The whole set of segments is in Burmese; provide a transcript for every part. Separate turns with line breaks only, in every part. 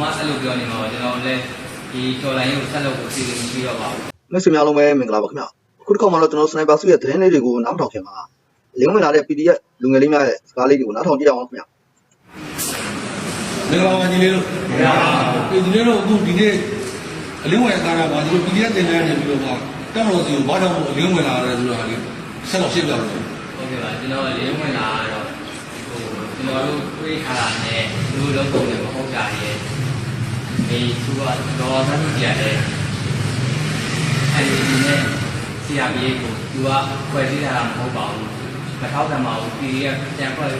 မအဲ့လိုပြောနေမှာပါကျွန်တော်လည်းဒီတော်လိုင်းကိုဆက်လုပ်ဖို့စီစဉ်ပြီးတော့ပါဘူး
မိတ်ဆွေများလုံးပဲမင်္ဂလာပါခင်ဗျအခုတစ်ခါမှတော့ကျွန်တော်စနိုက်ပါစုရဲ့သတင်းလေးတွေကိုနားထောင်ခင်မှာလင်းဝင်လာတဲ့ PDF လူငယ်လေးများရဲ့စကားလေးတွေကိုနားထောင်ကြည့်အောင်ခင်ဗျ
မင်္ဂလာပါညီလေးတို့မင်္ဂလာပါဒီနေ့တော့အခုဒီနေ့အလင်းဝင်ကားတာပါဒီလို PDF တင်နေနေပြီးတော့တက်မလို့စီကိုဘာကြောင့်အလင်းဝင်လာရဲဆိုတော့ဟာလေးဆက်တော့ရှင်းပြလို့
ဟုတ်ကဲ့ပါကျွန်တော်လေးဝင်လာတော့ဟိုကျွန်တော်တို့တွေးထားတာနဲ့လူလုံးပုံနဲ့မဟုတ်တာရဲ့ ဒီသူကတော့သတိရတယ်အဲ့ဒီဒီနဲ့ဆရာကြီးကိုသူကဖွဲ့စည်းထားတာမဟုတ်ပါဘူးမထောက်ခံပါဘူး PDF ကျန်ဖွဲ့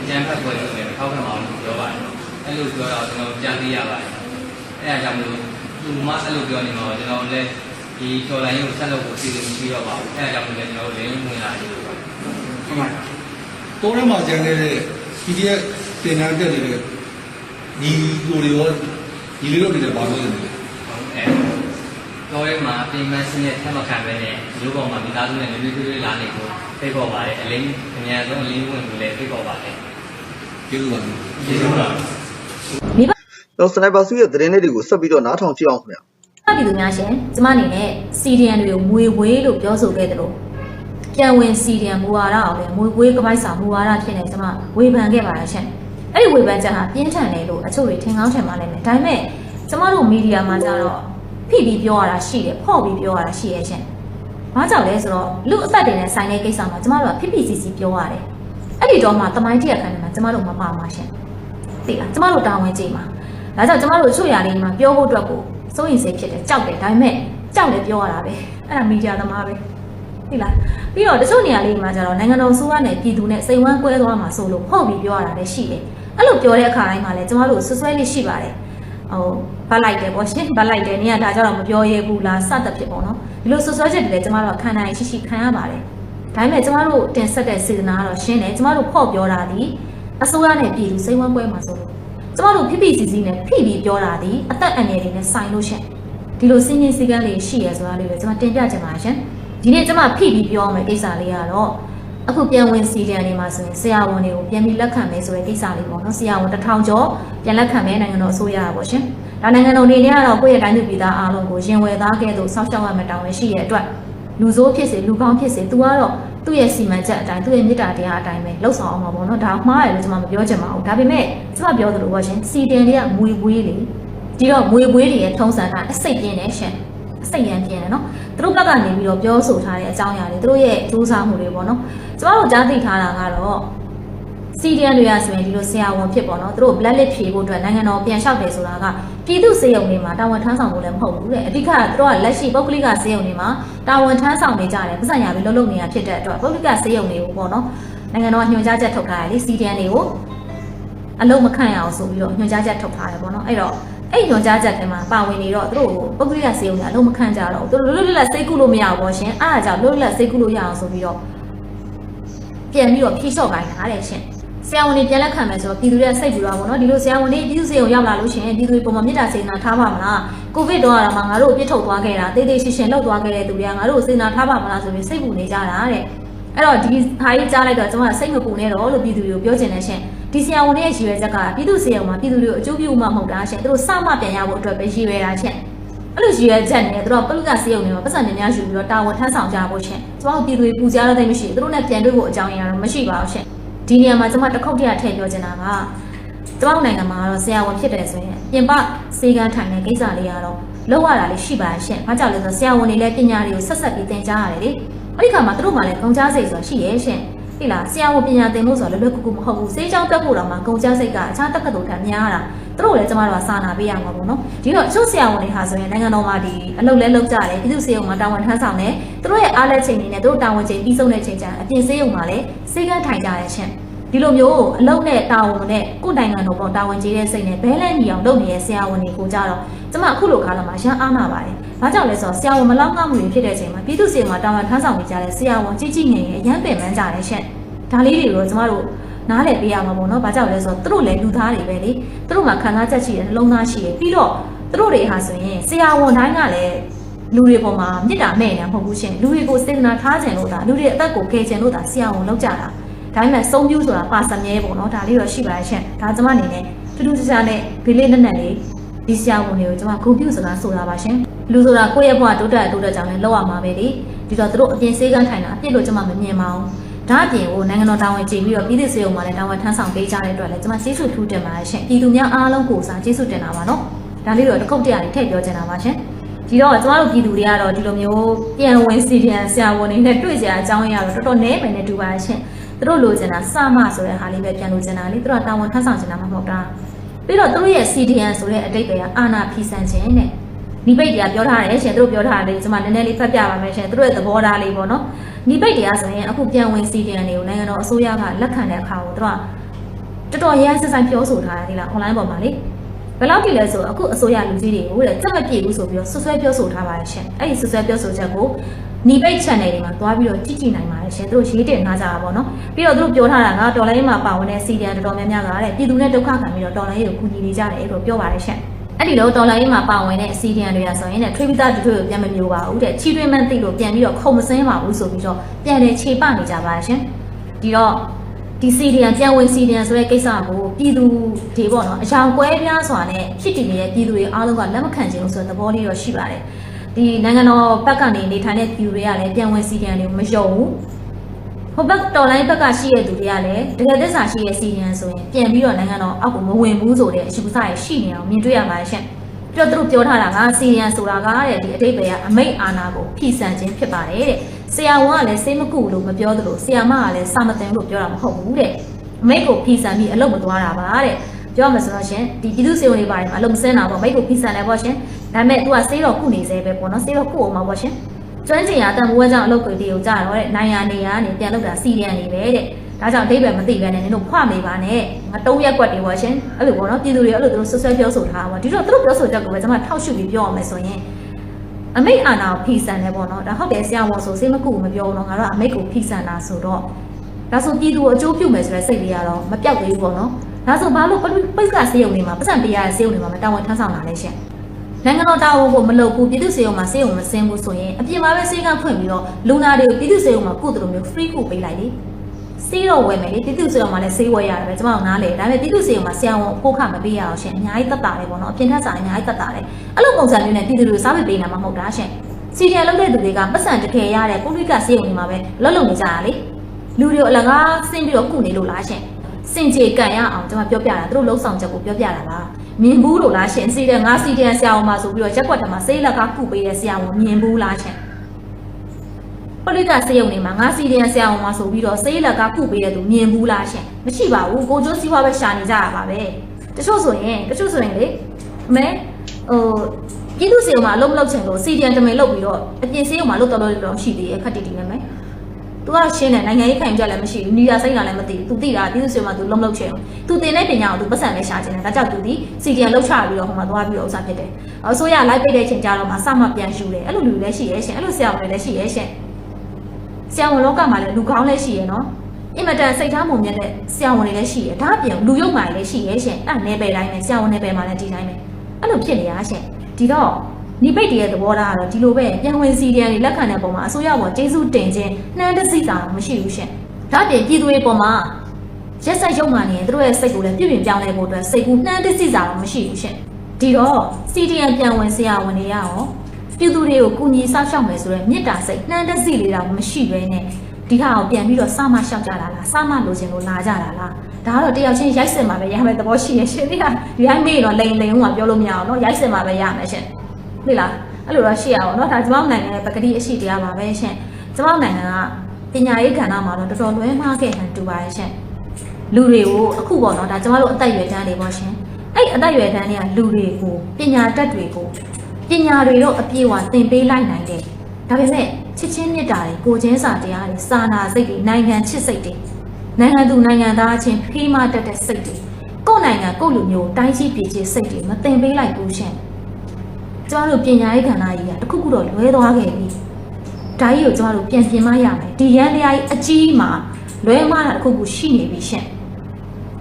အကျန်ဖက်ဖွဲ့လို့လည်းမထောက်ခံပါဘူးပြောပါတယ်အဲ့လိုပြောတော့ကျွန်တော်ကြားသိရပါတယ်အဲ့ဒါကြောင့်မလို့သူမှအဲ့လိုပြောနေမှာပါကျွန်တော်လည်းဒီတော်လိုင်းကိုဆက်လုပ်ဖို့စီစဉ်ပြီးတော့ပါဘူးအဲ့ဒါကြောင့်မလို့ကျွန်တော်လည်းဝင်လာတယ်ပါ
ဟုတ်ပါတော့ရမှာကျန်နေတဲ့ PDF တင်နေတက်နေတဲ့ညီကိုတွေရော ညီလေးတို့တွေလည်းပါလို့နေတယ်
ဟုတ်အဲတော့ရဲမှာပြင်မစင်းရဲ့ထက်မခံပဲနဲ့လူပေါ်မှာမိသားစုနဲ့လူတွေတွေလာနေကိုဖိတ်ပေါ်ပါတယ်အလင်းအများဆုံးအလင်းဝင်ကိုလည်းဖိတ်ပေါ်ပါတယ်
ကျေးဇူးပါ
ကျေးဇူးပါ
မိဘ
တော့စနိုက်ပါစုရဲ့သတင်းလေးတွေကိုဆက်ပြီးတော့နားထောင်ကြည့်အောင်ခင်ဗျ
ပြည်သူများရှင်ကျမအနေနဲ့စီဒီအန်တွေကိုမွေဝေးလို့ပြောဆိုခဲ့တယ်လို့ပြန်ဝင်စီဒီအန်မူဝါဒအောင်လည်းမွေဝေးကပိုက်စာမူဝါဒဖြစ်နေကျမဝေဖန်ခဲ့ပါရရှင် အဲ့ဒီဝေဖန်ချက်ဟာပြင်းထန်တယ်လို့အချို့တွေထင်ကောင်းထင်ပါလိမ့်မယ်ဒါပေမဲ့ကျမတို့မီဒီယာမှာကြတော့ဖိပြီးပြောရတာရှိတယ်ဖော့ပြီးပြောရတာရှိရဲ့ရှင်ဘာကြောင့်လဲဆိုတော့လူအသက်တွေနဲ့ဆိုင်တဲ့ကိစ္စမှာကျမတို့ကဖိဖိစီစီပြောရတယ်အဲ့ဒီတော့မှတမိုင်းတရက်ခံနေမှာကျမတို့မပါမှာရှင်သိလားကျမတို့တာဝန်ကြည့်မှာဒါကြောင့်ကျမတို့အချို့ຢာလေးမှာပြောဖို့အတွက်ကိုစိုးရင်စိတ်ဖြစ်တယ်ကြောက်တယ်ဒါပေမဲ့ကြောက်လည်းပြောရတာပဲအဲ့ဒါမီဒီယာသမားပဲသိလားပြီးတော့တချို့နေရာလေးမှာကျတော့နိုင်ငံတော်စိုးရနဲ့ပြည်သူနဲ့စိန်ဝမ်းကွဲသွားမှာဆိုလို့ဖုတ်ပြီးပြောရတာလည်းရှိတယ် အဲ့လိုပြောတဲ့အခါတိုင်းမှာလည်းကျမတို့ဆွဆွဲလေးရှိပါတယ်ဟိုဗတ်လိုက်တယ်ပေါ့ရှင်ဗတ်လိုက်တယ်နေရာဒါကြတော့မပြောရဲဘူးလားစသဖြင့်ပေါ့နော်ဒီလိုဆွဆွဲချက်တွေလည်းကျမတို့ကခံနိုင်ရှိရှိခံရပါတယ်ဒါပေမဲ့ကျမတို့တင်ဆက်တဲ့စေတနာကတော့ရှင်းတယ်ကျမတို့ဖော့ပြောတာဒီအစိုးရနဲ့ပြည်သူစိန်ဝမ်းကွဲမှာဆိုလို့ကျမတို့ဖိဖိစီစီနဲ့ဖိပြီးပြောတာဒီအသက်အန္တရာယ်တွေနဲ့ဆိုင်လို့ရှင့်ဒီလိုစင်းချင်းစည်းကမ်းလေးရှိရဆိုတာလေးပဲကျွန်မတင်ပြချင်ပါရှင်ဒီနေ့ကျွန်မဖိပြီးပြောမယ်ကိစ္စလေးကတော့ အခုပြန်ဝင်စီတန်နေမှာဆိုရင်ဆရာဝန်တွေကိုပြန်ပြီးလက်ခံမယ်ဆိုတဲ့ကိစ္စလေးပေါ့နော်ဆရာဝန်တစ်ထောင်ကျော်ပြန်လက်ခံမယ်နိုင်ငံတော်အစိုးရပါရှင်ဒါနိုင်ငံတော်အနေနဲ့ကတော့ကိုယ့်ရဲ့တိုင်းသူပြည်သားအားလုံးကိုရင်ဝယ်သားကဲ့သို့စောင့်ရှောက်ရမယ့်တာဝန်ရှိရတဲ့အတွက်လူဆိုးဖြစ်စေလူကောင်းဖြစ်စေသူကတော့သူ့ရဲ့စီမံချက်အတိုင်းသူ့ရဲ့မေတ္တာတရားအတိုင်းပဲလှုပ်ဆောင်အောင်ပါပေါ့နော်ဒါမှားတယ်လို့ကျွန်မမပြောချင်ပါဘူးဒါပေမဲ့ကျွန်မပြောသလိုပါရှင်စီတန်တွေကမွေပွေးလေဒီတော့မွေပွေးတွေရဲ့ထုံးစံကအစိတ်ပြင်းနေရှင်အစိတ်ရန်ပြင်းတယ်နော် သူတို့ဘက်ကနေပြီးတော့ပြောဆိုထားတဲ့အကြောင်းအရာတွေသူတို့ရဲ့စူးစမ်းမှုတွေပေါ့နော်ကျမတို့ကြားသိထားတာကတော့စီဒီအန်တွေကဆိုရင်ဒီလိုဆရာဝန်ဖြစ်ပေါ့နော်သူတို့ blood list ဖြေဖို့အတွက်နိုင်ငံတော်ပြန်လျှောက်တယ်ဆိုတာကပြည်သူစေယုံတွေမှာတာဝန်ထမ်းဆောင်ဖို့လည်းမဟုတ်ဘူးတဲ့အဓိကသူတို့ကလက်ရှိပုဂ္ဂလိကစေယုံတွေမှာတာဝန်ထမ်းဆောင်နေကြတယ်ပတ်စံရပြီးလှုပ်လှုပ်နေတာဖြစ်တဲ့အတွက်ပုဂ္ဂလိကစေယုံတွေကိုပေါ့နော်နိုင်ငံတော်ကညွှန်ကြားချက်ထုတ်ထားတယ်လေစီဒီအန်တွေကိုအလုံးမခံရအောင်ဆိုပြီးတော့ညွှန်ကြားချက်ထုတ်ထားတယ်ပေါ့နော်အဲ့တော့ အဲ့ညွှန်ကြားချက်ထဲမှာပါဝင်နေတော့သူတို့ပုဂ္ဂလိကစေုံကအလုံးမခံကြတော့ဘူးသူတို့လွတ်လွတ်လပ်စိတ်ကူးလို့မရဘူးပေါ့ရှင်အားအကြောင့်လွတ်လွတ်လပ်စိတ်ကူးလို့ရအောင်ဆိုပြီးတော့ပြန်ပြီးတော့ဖြေလျှော့ခိုင်းထားတယ်ရှင်ဆရာဝန်တွေပြန်လက်ခံမယ်ဆိုတော့ပြည်သူတွေကစိတ်ပူတာပေါ့နော်ဒီလိုဆရာဝန်တွေပြည်သူစေုံရောက်လာလို့ရှင်ပြည်သူတွေပုံမှန်မြစ်တာစေနာထားပါမလားကိုဗစ်တော့ကတော့မှငါတို့ပြစ်ထုတ်သွားခဲ့တာတေးသေးရှင်းရှင်းလောက်သွားခဲ့တဲ့သူတွေကငါတို့စေနာထားပါမလားဆိုပြီးစိတ်ပူနေကြတာတဲ့အဲ့တော့ဒီဟာကြီးကြားလိုက်တော့ကျွန်မစိတ်မပူနဲ့တော့လို့ပြည်သူတွေကိုပြောချင်တယ်ရှင် ဒီဆရာဝန်တွေရဲ့ရည်ရွယ်ချက်ကပြည်သူစေယုံမှာပြည်သူတွေကိုအကျိုးပြုမှမဟုတ်တာရှင်သူတို့စမှပြန်ရဖို့အတွက်ပဲရည်ရွယ်တာရှင်အဲ့လိုရည်ရွယ်ချက်နဲ့သူတို့ပလုကစေယုံတွေမှာပတ်စံများများယူပြီးတော့တာဝန်ထမ်းဆောင်ကြဖို့ရှင်ကျွန်တော်ပြည်သူတွေပူကြရတဲ့မရှိသူတို့နဲ့ပြန်တွေ့ဖို့အကြောင်းရင်းကတော့မရှိပါဘူးရှင်ဒီနေရာမှာကျွန်မတစ်ခုတ်တည်းထည့်ပြောချင်တာကကျွန်တော်နိုင်ငံမှာကတော့ဆရာဝန်ဖြစ်တယ်ဆိုရင်ပြင်ပစေကန်းထိုင်တဲ့ကိစ္စလေးကတော့လောက်ရတာလေးရှိပါရှင်ဘာကြောင့်လဲဆိုတော့ဆရာဝန်တွေလည်းပညာတွေကိုဆက်ဆက်ပြီးသင်ကြားရတယ်လေအဲ့ဒီခါမှာသူတို့မှလည်းကုန်ကြစိတ်ဆိုတာရှိရဲ့ရှင် ဟိလားဆရာဝန်ပညာသင်လို့ဆိုတာလွယ်လွယ်ကူကူမဟုတ်ဘူးစေးချောင်းတက်ဖို့တော့မှကုန်ကြစိတ်ကအခြားတက္ကသိုလ်ထက်များတာသူတို့လည်းကျမတို့ကစာနာပေးရမှာပေါ့နော်ဒီတော့အချို့ဆရာဝန်တွေဟာဆိုရင်နိုင်ငံတော်မှာဒီအလုပ်လဲလုပ်ကြတယ်ပြည်သူစေယုံမှာတာဝန်ထမ်းဆောင်တယ်သူတို့ရဲ့အားလက်ချိန်တွေနဲ့သူတို့တာဝန်ချိန်ပြီးဆုံးတဲ့ချိန်ကျရင်အပြင်စေယုံမှာလည်းစေကန်းထိုင်ကြရရှင် ဒီလိုမျိုးအလုပ်နဲ့တာဝန်နဲ့ကိုယ်နိုင်ငံတော်ပေါ်တာဝန်ကြီးတဲ့စိတ်နဲ့ဘဲလန့်ညီအောင်လုပ်နေတဲ့ဆရာဝန်တွေကိုကြတော့ကျမအခုလိုကာလမှာရန်အားနာပါတယ်။ဘာကြောင့်လဲဆိုတော့ဆရာဝန်မလောက်ငှမှုတွေဖြစ်တဲ့အချိန်မှာပြည်သူ့စေမှာတာဝန်ထမ်းဆောင်နေကြတဲ့ဆရာဝန်ကြီးကြီးငယ်ငယ်အရန်ပင်ပန်းကြတယ်ရှင့်။ဒါလေးတွေကိုကျမတို့နားလည်ပေးရမှာပေါ့နော်။ဘာကြောင့်လဲဆိုတော့သူတို့လည်းလူသားတွေပဲလေ။သူတို့မှာခံစားချက်ရှိတယ်နှလုံးသားရှိတယ်ပြီးတော့သူတို့တွေဟာဆိုရင်ဆရာဝန်တိုင်းကလည်းလူတွေပေါ်မှာမေတ္တာမဲ့နေမှာမဟုတ်ဘူးရှင်။လူတွေကိုစေတနာထားခြင်းလို့ဒါလူတွေအသက်ကိုကယ်ခြင်းလို့ဒါဆရာဝန်လောက်ကြတာ။ ဒါပေမဲ့စုံပြူဆိုတာပါစမြဲပေါ့နော်ဒါလေးတော့ရှိပါရဲ့ရှင်။ဒါကျမအနေနဲ့တူတူချာနဲ့ဒီလေးနဲ့နဲ့လေးဒီဆရာဝန်တွေကိုကျွန်မဂုဏ်ပြုစကားဆိုတာပါရှင်လူဆိုတာကိုယ့်ရဲ့ဘဝတိုးတက်တိုးတက်ကြောင်းလည်းလောက်ရမှာပဲလေဒီတော့သူတို့အပြင်စေးကန်းထိုင်တာအပြစ်လို့ကျွန်မမမြင်ပါဘူးဒါအပြင်ကိုနိုင်ငံတော်တာဝန်ကြည်ပြီးတော့ပြည်သူ့စေုံမှာလည်းတာဝန်ထမ်းဆောင်ပေးကြတဲ့အတွက်လည်းကျွန်မကျေးဇူးထူးတင်ပါတယ်ရှင်ပြည်သူများအားလုံးကိုစားကျေးဇူးတင်တာပါနော်ဒါလေးတော့တစ်ခုတ်တရလေးထည့်ပြောချင်တာပါရှင်ဒီတော့ကျမတို့ပြည်သူတွေကတော့ဒီလိုမျိုးပြန်ဝင်စီပြန်ဆရာဝန်တွေနဲ့တွေ့ကြအကြောင်းအရာတော့တော်တော်နည်းမယ်နဲ့တူပါရှင် သူတို့လိုချင်တာစမဆိုတဲ့ဟာလေးပဲပြန်လိုချင်တာလေသူတို့ကတာဝန်ထမ်းဆောင်ချင်တာမှမဟုတ်တာပြီးတော့သူတို့ရဲ့ CDN ဆိုတဲ့အတိတ်ပဲအာနာဖီဆန်ခြင်းနဲ့နိပိတ်တရားပြောထားတယ်ရှင်သူတို့ပြောထားတယ်လေကျွန်မနည်းနည်းလေးဖတ်ပြပါမယ်ရှင်သူတို့ရဲ့သဘောထားလေးပေါ့နော်နိပိတ်တရားဆိုရင်အခုပြန်ဝင် CDN တွေကိုနိုင်ငံတော်အစိုးရကလက်ခံတဲ့အခါကိုသူတို့ကတော်တော်ရမ်းစစိုက်ပြောဆိုထားတယ်ဒီလား online ပေါ်မှာလေဘယ်လောက်ကြည့်လဲဆိုအခုအစိုးရလူကြီးတွေကိုတဲ့စက်မပြေဘူးဆိုပြီးတော့ဆွဆွဲပြောဆိုထားပါတယ်ရှင်အဲ့ဒီဆွဆွဲပြောဆိုချက်ကို နီပိတ် channel တွေမှာတွားပြီးတော့ကြည့်ကြည့်နိုင်ပါတယ်ရှင်သူတို့ရေးတင်ထားကြတာပေါ့နော်ပြီးတော့သူတို့ပြောထားတာကတော်လိုင်းမှာပါဝင်တဲ့စီဒီအန်တော်တော်များများကတဲ့ပြည်သူနဲ့ဒုက္ခခံပြီးတော့တော်လိုင်းကိုကူညီနေကြတယ်လို့ပြောပါတယ်ရှင်အဲ့ဒီလိုတော်လိုင်းမှာပါဝင်တဲ့စီဒီအန်တွေကဆိုရင်တဲ့ထွေးပိသားတူတူကိုပြန်မမျိုးပါဘူးတဲ့ချီတွင်းမှန်းသိလို့ပြန်ပြီးတော့ခုံမစင်းပါဘူးဆိုပြီးတော့ပြန်လေခြေပနေကြပါတယ်ရှင်ဒီတော့ဒီစီဒီအန်ပြန်ဝင်စီဒီအန်ဆိုတဲ့ကိစ္စကိုပြည်သူတွေပေါ့နော်အယောင်ကွဲပြားစွာနဲ့ဖြစ်တည်နေတဲ့ပြည်သူတွေအားလုံးကလက်မခံခြင်းလို့ဆိုတဲ့သဘောလေးတော့ရှိပါတယ် ဒီနိုင်ငံတော်ဘက်ကနေနေထိုင်တဲ့ပြည်သူတွေကလည်းပြန်ဝင်စီဒီအန်တွေကိုမယုံဘူးဟိုဘက်တော်လိုင်းဘက်ကရှိတဲ့သူတွေကလည်းတကယ်သစ္စာရှိတဲ့စီဒီအန်ဆိုရင်ပြန်ပြီးတော့နိုင်ငံတော်အောက်ကိုမဝင်ဘူးဆိုတဲ့အရှိပစရရှိနေအောင်မြင်တွေ့ရပါတယ်ရှင့်ပြီးတော့သူတို့ပြောထားတာကစီဒီအန်ဆိုတာကတဲ့ဒီအတိတ်ပဲကအမိတ်အာဏာကိုဖိဆန်ခြင်းဖြစ်ပါတယ်တဲ့ဆရာဝန်ကလည်းစိတ်မကူလို့မပြောသလိုဆရာမကလည်းစာမတင်လို့ပြောတာမဟုတ်ဘူးတဲ့အမိတ်ကိုဖိဆန်ပြီးအလုပ်မသွားတာပါတဲ့ပြောမှဆိုတော့ရှင်ဒီပြည်သူစေုံတွေပါတယ်မှာအလုပ်မစင်းတာပေါ့မိတ်ကိုဖိဆန်တယ်ပေါ့ရှင် ဒါပေမဲ့ तू ကစေးတော့ကုနေသေးပဲပေါ့နော်စေးတော့ကုအောင်ပါပေါ့ရှင်ကျွမ်းကျင်ရတန်မိုးဝဲကြောင့်အလုပ်ကိုတေကိုကြတော့တဲ့နိုင်ရနေရကနေပြန်လုပ်တာစီရီယန်နေပဲတဲ့ဒါကြောင့်အဓိပ္ပာယ်မသိပဲနဲ့နင်တို့ဖွမေပါနဲ့ငတုံးရက်ကွက်တွေပေါ့ရှင်အဲ့လိုပေါ့နော်ပြည်သူတွေအဲ့လိုသူတို့ဆွဆွဲပြောဆိုထားတာပေါ့ဒီတော့သူတို့ပြောဆိုချက်ကိုပဲကျွန်မထောက်ရှုပြီးပြောအောင်မယ်ဆိုရင်အမိတ်အာနာကိုဖိဆန်တယ်ပေါ့နော်ဒါဟုတ်တယ်ဆရာဝန်ဆိုစေးမကုမပြောဘူးနော်ငါတို့ကအမိတ်ကိုဖိဆန်တာဆိုတော့ဒါဆိုပြည်သူကိုအကျိုးပြုမယ်ဆိုတဲ့စိတ်လေးကတော့မပြောက်သေးဘူးပေါ့နော်ဒါဆိုဘာလို့ပိတ်ကစေးုံတွေမှာပတ်စံပေးရတဲ့စေးုံတွေမှာမတာဝန်ထမ်းဆောင်တာလဲရှင် နိုင်ငံတော်တာဝန်ကိုမလုပ်ဘူးပြည်သူစေုံမှာစေုံမစင်းဘူးဆိုရင်အပြင်မှာပဲစေကန်းဖွင့်ပြီးတော့လူနာတွေကိုပြည်သူစေုံမှာကုသလိုမျိုး free ကုပေးလိုက်လေစေးတော့ဝယ်မယ်လေပြည်သူစေုံမှာလည်းစေးဝယ်ရတယ်ပဲကျွန်တော်နားလေဒါပေမဲ့ပြည်သူစေုံမှာဆရာဝန်ပို့ခမပေးရအောင်ရှင်အများကြီးတက်တာလေပေါ့နော်အပြင်ထက်စာအများကြီးတက်တာလေအဲ့လိုပုံစံမျိုးနဲ့ပြည်သူတွေကိုစားပေးနေတာမှမဟုတ်တာရှင်စီရီယယ်လုပ်တဲ့သူတွေကပတ်စံတစ်ထည်ရတဲ့ပုလိကစေးုံတွေမှာပဲလှုပ်လှုပ်နေကြတာလေလူတွေကိုအလကားဆင်းပြီးတော့ကုနေလို့လားရှင်စင်ကြေကန်ရအောင်ကျွန်မပြောပြတာသူတို့လုံးဆောင်ချက်ကိုပြောပြတာပါ မြင်ဘူးလို့လားရှင်စီတဲ့ငါစီတဲ့ဆရာဝန်မှာဆိုပြီးတော့ရက်ွက်တယ်မှာစေးလက်ကားကုပေးတဲ့ဆရာဝန်မြင်ဘူးလားရှင်ပလိကစေယုံနေမှာငါစီတဲ့ဆရာဝန်မှာဆိုပြီးတော့စေးလက်ကကုပေးတဲ့သူမြင်ဘူးလားရှင်မရှိပါဘူးကိုကျိုးစီးပွားပဲရှာနေကြရပါပဲတချို့ဆိုရင်တချို့ဆိုရင်လေအမဲဟိုပြည်သူစေယုံမှာအလုပ်မလုပ်ချင်လို့စီဒီအန်တမင်လုပ်ပြီးတော့အပြင်စေယုံမှာလုပ်တော်လို့တော့ရှိသေးရဲ့ခက်တီတီနဲ့မယ် သူကရှင်းတယ်နိုင်ငံရေးခိုင်ကြလည်းမရှိဘူးနီယာစိတ်ကလည်းမသိဘူးသူသိတာပြည်သူစေယုံမှာသူလုံးလုံးချင်အောင်သူတင်တဲ့ပညာကိုသူပတ်စံနဲ့ရှာချင်တယ်ဒါကြောင့်သူဒီစီဒီအန်လှုပ်ချပြီးတော့ဟိုမှာသွားပြီးတော့ဥစားဖြစ်တယ်အစိုးရလိုက်ပိတ်တဲ့ချိန်ကြတော့မှစမှပြန်ယူတယ်အဲ့လိုလူလည်းရှိရဲ့ရှင်အဲ့လိုဆရာဝန်လည်းရှိရဲ့ရှင်ဆရာဝန်လောကမှာလည်းလူကောင်းလည်းရှိရယ်နော်အင်မတန်စိတ်ထားမုံမြတ်တဲ့ဆရာဝန်တွေလည်းရှိရယ်ဒါအပြင်လူယုံမာတွေလည်းရှိရယ်ရှင်အဲ့နယ်ပယ်တိုင်းနဲ့ဆရာဝန်နယ်ပယ်မှာလည်းဒီတိုင်းပဲအဲ့လိုဖြစ်နေရရှင်ဒီတော့ နိပိတ်တရဲ့သဘောထားကတော့ဒီလိုပဲပြန်ဝင်စီဒီအန်တွေလက်ခံတဲ့ပုံမှာအစိုးရပေါ်ကျေးဇူးတင်ခြင်းနှမ်းတစိတာမရှိဘူးရှင်။ဒါပြင်ပြည်သူတွေပေါ်မှာရက်ဆက်ရုပ်မှန်နေသူတို့ရဲ့စိတ်ကိုလည်းပြည်ပြင်ပြောင်းလဲဖို့အတွက်စိတ်ကူးနှမ်းတစိတာမရှိဘူးရှင်။ဒီတော့ CDN ပြန်ဝင်ဆရာဝန်တွေရအောင်ပြည်သူတွေကိုကူညီဆောက်ရှောက်မယ်ဆိုတော့မေတ္တာစိတ်နှမ်းတစိလေးတာမရှိဘဲနဲ့ဒီဟာကိုပြန်ပြီးတော့စမရှောက်ကြတာလားစမလိုချင်လို့လာကြတာလားဒါကတော့တယောက်ချင်းရိုက်စင်မှာပဲရမယ်သဘောရှိရဲ့ရှင်ဒီဟာဒီတိုင်းမေးတော့လိန်လိန်ဟောပြောလို့မရအောင်နော်ရိုက်စင်မှာပဲရမယ်ရှင် ဟုတ်လားအဲ့လိုတော့ရှိရအောင်เนาะဒါကျမတို့နိုင်ငံရဲ့ပကတိအရှိတရားပါပဲရှင်ကျမတို့နိုင်ငံကပညာရေးကဏ္ဍမှာတော့တော်တော်လွဲမှားခဲ့ဟန်တူပါတယ်ရှင်လူတွေကိုအခုပေါ့เนาะဒါကျမတို့အသက်အရွယ်တန်းတွေပေါ့ရှင်အဲ့အသက်အရွယ်တန်းတွေကလူတွေကိုပညာတတ်တွေကိုပညာတွေတော့အပြည့်အဝသင်ပေးလိုက်နိုင်တယ်ဒါပေမဲ့ချစ်ချင်းမြတ်တာတွေကိုချင်းစာတရားတွေစာနာစိတ်တွေနိုင်ငံချစ်စိတ်တွေနိုင်ငံသူနိုင်ငံသားအချင်းဖေးမတက်တဲ့စိတ်တွေကိုယ့်နိုင်ငံကိုယ့်လူမျိုးတိုင်းကြီးပြည်ကြီးစိတ်တွေမသင်ပေးလိုက်ဘူးရှင် ကျမတို့ပညာရေးကဏ္ဍကြီးကတခုခုတော့လွဲသွားခဲ့ပြီဒါကြီးကိုကျမတို့ပြန်ပြင်မရမယ်ဒီရန်တရားကြီးအကြီးမှာလွဲမှားတာတခုခုရှိနေပြီရှင်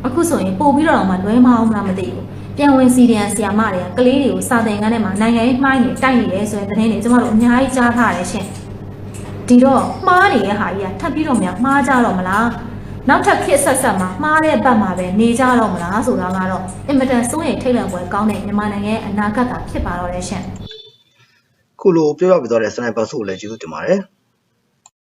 အခုဆိုရင်ပို့ပြီးတော့မှလွဲမအောင်မလားမသိဘူးပြန်ဝင်စီဒီယန်ဆီယာမတွေကကလေးတွေကိုစာသင်ခန်းထဲမှာနိုင်ငံရေးမှိုင်းနေတိုက်နေတယ်ဆိုရင်သတင်းတွေကျမတို့အများကြီးကြားထားရတယ်ရှင်ဒီတော့မှားနေတဲ့ဟာကြီးကထပ်ပြီးတော့များမှားကြတော့မလား နောက်ထပ်ခေတ်ဆက်ဆက်မှာမှားတဲ့ဘက်မှာပဲနေကြတော့မလားဆိုတာကတော့အင်မတန်စိုးရိမ်ထိတ်လန့်ပွဲကောင်းတဲ့မြန်မာနိုင်ငံရဲ့အနာဂတ်သာဖြစ်ပါတော့တယ်ရှင်
ခုလိုပြောပြပြသွားတဲ့စနိုက်ပါဆိုကိုလည်းကျေးဇူးတင်ပါတယ်